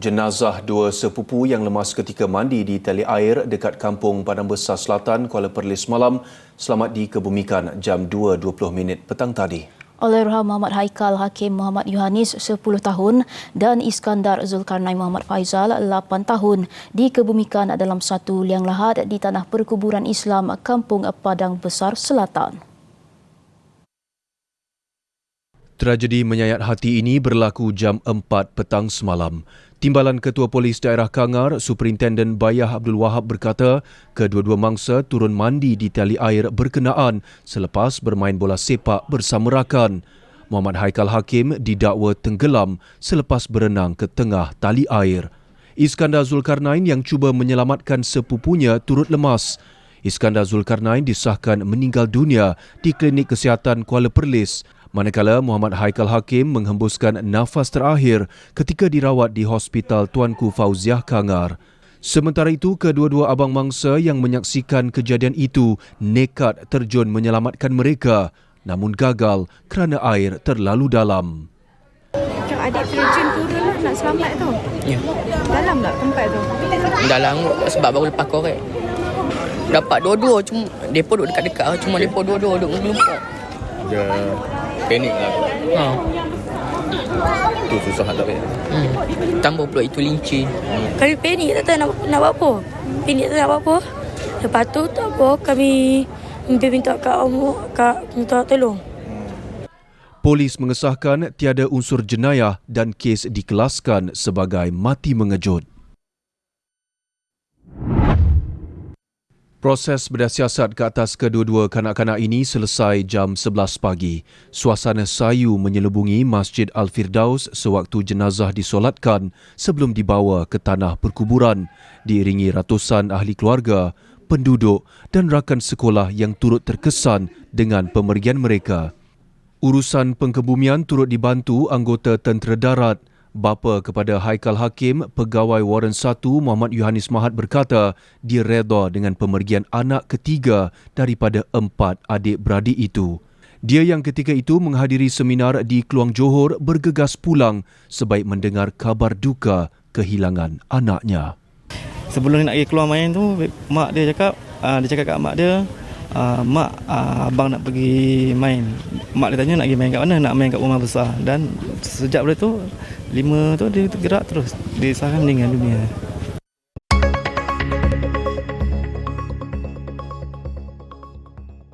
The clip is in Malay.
Jenazah dua sepupu yang lemas ketika mandi di tali air dekat kampung Padang Besar Selatan, Kuala Perlis malam selamat dikebumikan jam 2.20 minit petang tadi. Allahyarham Muhammad Haikal Hakim Muhammad Yohanis 10 tahun dan Iskandar Zulkarnain Muhammad Faizal 8 tahun dikebumikan dalam satu liang lahat di tanah perkuburan Islam Kampung Padang Besar Selatan. Tragedi menyayat hati ini berlaku jam 4 petang semalam. Timbalan Ketua Polis Daerah Kangar, Superintenden Bayah Abdul Wahab berkata, kedua-dua mangsa turun mandi di tali air berkenaan selepas bermain bola sepak bersama rakan. Muhammad Haikal Hakim didakwa tenggelam selepas berenang ke tengah tali air. Iskandar Zulkarnain yang cuba menyelamatkan sepupunya turut lemas. Iskandar Zulkarnain disahkan meninggal dunia di Klinik Kesihatan Kuala Perlis manakala Muhammad Haikal Hakim menghembuskan nafas terakhir ketika dirawat di Hospital Tuanku Fauziah Kangar. Sementara itu, kedua-dua abang mangsa yang menyaksikan kejadian itu nekat terjun menyelamatkan mereka namun gagal kerana air terlalu dalam. Macam adik terjun turun lah nak selamat tu. Ya. Dalam tak tempat tu? Dalam sebab baru lepas korek. Dapat dua-dua cuma depa duduk dekat-dekat lah. cuma depa dua-dua duduk mengelumpuk. Dia panik lah. Ha. Tu susah nak tak Hmm. Tambah pula itu linci. Kami panik tak tahu nak, nak buat apa. Panik tak nak buat apa. Lepas tu tak apa kami minta kat om kat minta tolong. Polis mengesahkan tiada unsur jenayah dan kes dikelaskan sebagai mati mengejut. Proses berdasiasat ke atas kedua-dua kanak-kanak ini selesai jam 11 pagi. Suasana sayu menyelubungi Masjid Al-Firdaus sewaktu jenazah disolatkan sebelum dibawa ke tanah perkuburan diiringi ratusan ahli keluarga, penduduk dan rakan sekolah yang turut terkesan dengan pemergian mereka. Urusan pengkebumian turut dibantu anggota tentera darat, Bapa kepada Haikal Hakim, Pegawai Warren 1 Muhammad Yohanis Mahat berkata dia reda dengan pemergian anak ketiga daripada empat adik-beradik itu. Dia yang ketika itu menghadiri seminar di Keluang Johor bergegas pulang sebaik mendengar kabar duka kehilangan anaknya. Sebelum nak pergi keluar main tu, mak dia cakap, uh, dia cakap kat mak dia, uh, mak uh, abang nak pergi main. Mak dia tanya nak pergi main kat mana? Nak main kat rumah besar. Dan sejak dari tu, lima tu dia gerak terus. Dia sekarang meninggal dunia.